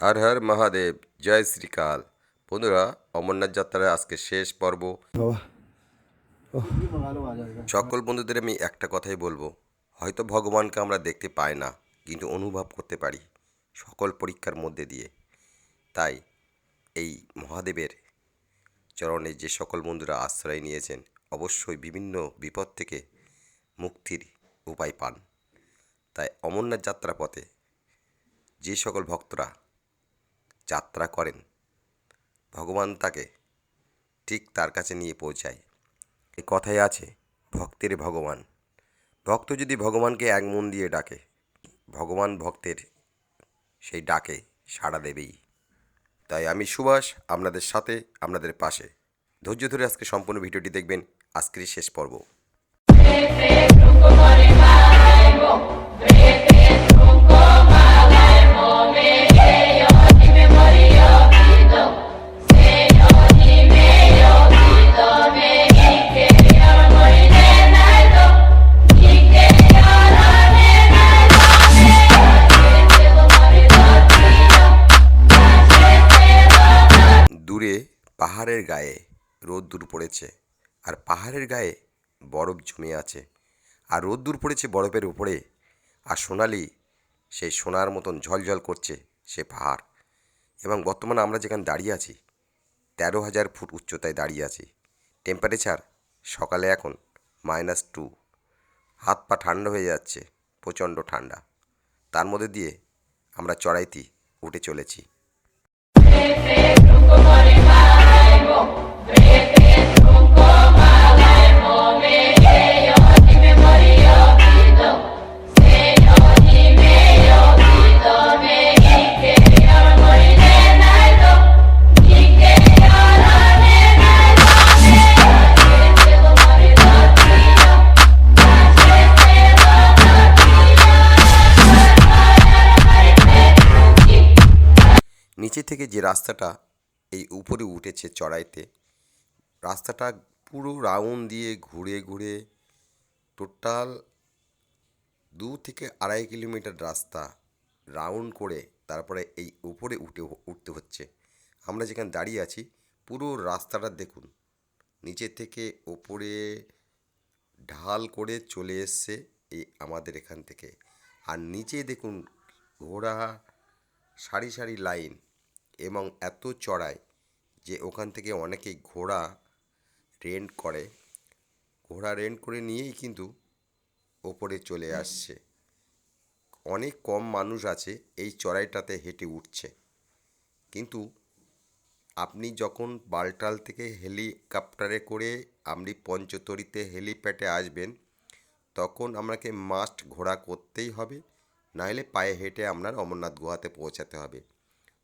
হর হর মহাদেব জয় শ্রীকাল। বন্ধুরা অমরনাথ যাত্রার আজকে শেষ পর্ব। সকল বন্ধুদের আমি একটা কথাই বলব হয়তো ভগবানকে আমরা দেখতে পাই না কিন্তু অনুভব করতে পারি সকল পরীক্ষার মধ্যে দিয়ে। তাই এই মহাদেবের চরণে যে সকল বন্ধুরা আশ্রয় নিয়েছেন অবশ্যই বিভিন্ন বিপদ থেকে মুক্তির উপায় পান। তাই অমরনাথ যাত্রা পথে যে সকল ভক্তরা যাত্রা করেন। ভগবান তাকে ঠিক তার কাছে নিয়ে পৌঁছায়। এ কথায় আছে, ভক্তের ভগবান। ভক্ত যদি ভগবানকে এক মন দিয়ে ডাকে, ভগবান ভক্তের সেই ডাকে সাড়া দেবেই। তাই আমি সুভাষ, আপনাদের সাথে, আপনাদের পাশে। ধৈর্য ধরে আজকে সম্পূর্ণ ভিডিওটি দেখবেন। আজকের শেষ পর্ব। পাহাড়ের গায়ে রোদ্দুর পড়েছে আর পাহাড়ের গায়ে বরফ জমে আছে। আর রোদ্দুর পড়েছে বরফের উপরে আর সোনালি সেই সোনার মতন ঝলঝল করছে সে পাহাড়। এবং বর্তমানে আমরা যেখানে দাঁড়িয়ে আছি, তেরো হাজার ফুট উচ্চতায় দাঁড়িয়ে আছি। টেম্পারেচার সকালে এখন মাইনাস টু হাত পা ঠান্ডা হয়ে যাচ্ছে, প্রচণ্ড ঠান্ডা। তার মধ্যে দিয়ে আমরা চড়াইতি উঠে চলেছি। থেকে যে রাস্তাটা এই উপরে উঠেছে চড়াইতে, রাস্তাটা পুরো রাউন্ড দিয়ে ঘুরে ঘুরে টোটাল দু থেকে আড়াই কিলোমিটার রাস্তা রাউন্ড করে তারপরে এই উপরে উঠে উঠতে হচ্ছে। আমরা যেখানে দাঁড়িয়ে আছি, পুরো রাস্তাটা দেখুন, নিচে থেকে ওপরে ঢাল করে চলে এসছে এই আমাদের এখান থেকে। আর নিচে দেখুন ঘোড়া, সারি সারি লাইন এবং এত চড়াই যে ওখান থেকে অনেকেই ঘোড়া রেন্ট করে। ঘোড়া রেন্ট করে নিয়েই কিন্তু ওপরে চলে আসছে। অনেক কম মানুষ আছে এই চড়াইটাতে হেঁটে উঠছে। কিন্তু আপনি যখন বালটাল থেকে হেলিকপ্টারে করে আপনি পঞ্চতরিতে হেলিপ্যাডে আসবেন, তখন আপনাকে মাস্ট ঘোড়া করতেই হবে। নাহলে পায়ে হেঁটে আপনার অমরনাথ গুহাতে পৌঁছাতে হবে।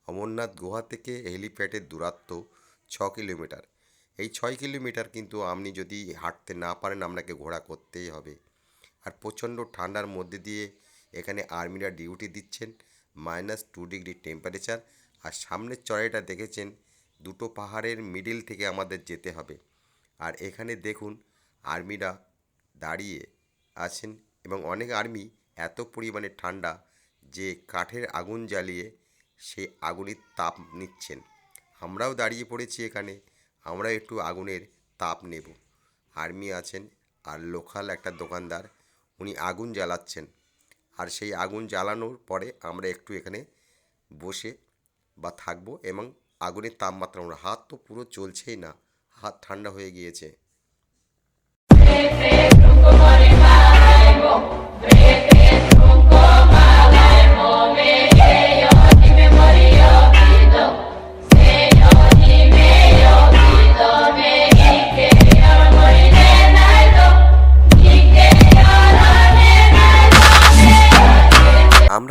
অমরনাথ গুহা থেকে হেলিপ্যাডের দূরত্ব ছ কিলোমিটার। এই ছয় কিলোমিটার কিন্তু আপনি যদি হাঁটতে না পারেন, আপনাকে ঘোড়া করতেই হবে। আর প্রচণ্ড ঠান্ডার মধ্যে দিয়ে এখানে আর্মিরা ডিউটি দিচ্ছেন, মাইনাস টু ডিগ্রি টেম্পারেচার। আর সামনের চড়াইটা দেখেছেন, দুটো পাহাড়ের মিডিল থেকে আমাদের যেতে হবে। আর এখানে দেখুন, আর্মিরা দাঁড়িয়ে আছেন এবং অনেক আর্মি এত পরিমাণে ঠান্ডা যে কাঠের আগুন জ্বালিয়ে সেই আগুনের তাপ নিচ্ছেন। আমরাও দাঁড়িয়ে পড়েছি এখানে। আমরা একটু আগুনের তাপ নেব। আর্মি আছেন আর লোকাল একটা দোকানদার, উনি আগুন জ্বালাচ্ছেন। আর সেই আগুন জ্বালানোর পরে আমরা একটু এখানে বসে বা থাকব এবং আগুনের তাপমাত্রা আমরা, হাত তো পুরো চলছেই না, হাত ঠান্ডা হয়ে গিয়েছে।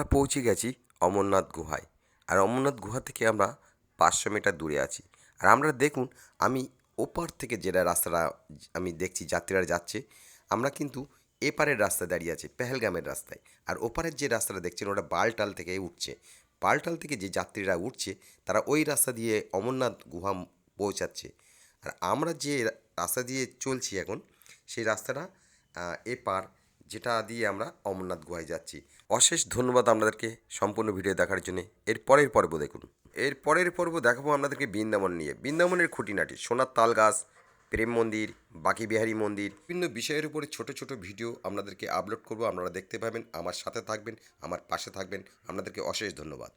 আমরা পৌঁছে গেছি অমরনাথ গুহায়। আর অমরনাথ গুহা থেকে আমরা পাঁচশো মিটার দূরে আছি। আর আমরা দেখুন, আমি ওপার থেকে যেটা রাস্তাটা আমি দেখছি, যাত্রীরা যাচ্ছে, আমরা কিন্তু এপারের রাস্তায় দাঁড়িয়ে আছি, পেহেলগামের রাস্তায়। আর ওপারের যে রাস্তাটা দেখছেন, ওটা বালটাল থেকে উঠছে। বালটাল থেকে যে যাত্রীরা উঠছে, তারা ওই রাস্তা দিয়ে অমরনাথ গুহা পৌঁছাচ্ছে। আর আমরা যে রাস্তা দিয়ে চলছি এখন, সেই রাস্তাটা এপার যেটা দিয়ে আমরা অমরনাথ গুহায় যাচ্ছি। অশেষ ধন্যবাদ আপনাদেরকে সম্পূর্ণ ভিডিও দেখার জন্য। এর পরের পর্ব দেখুন। এর পরের পর্ব দেখাবো আপনাদেরকে বৃন্দাবন নিয়ে। বৃন্দাবনের খুঁটিনাটি, সোনার তাল গাছ প্রেম মন্দির, বাকি বিহারী মন্দির, বিভিন্ন বিষয়ের উপরে ছোট ছোট ভিডিও আপনাদেরকে আপলোড করব। আপনারা দেখতে পাবেন, আমার সাথে থাকবেন, আমার পাশে থাকবেন। আপনাদেরকে অশেষ ধন্যবাদ।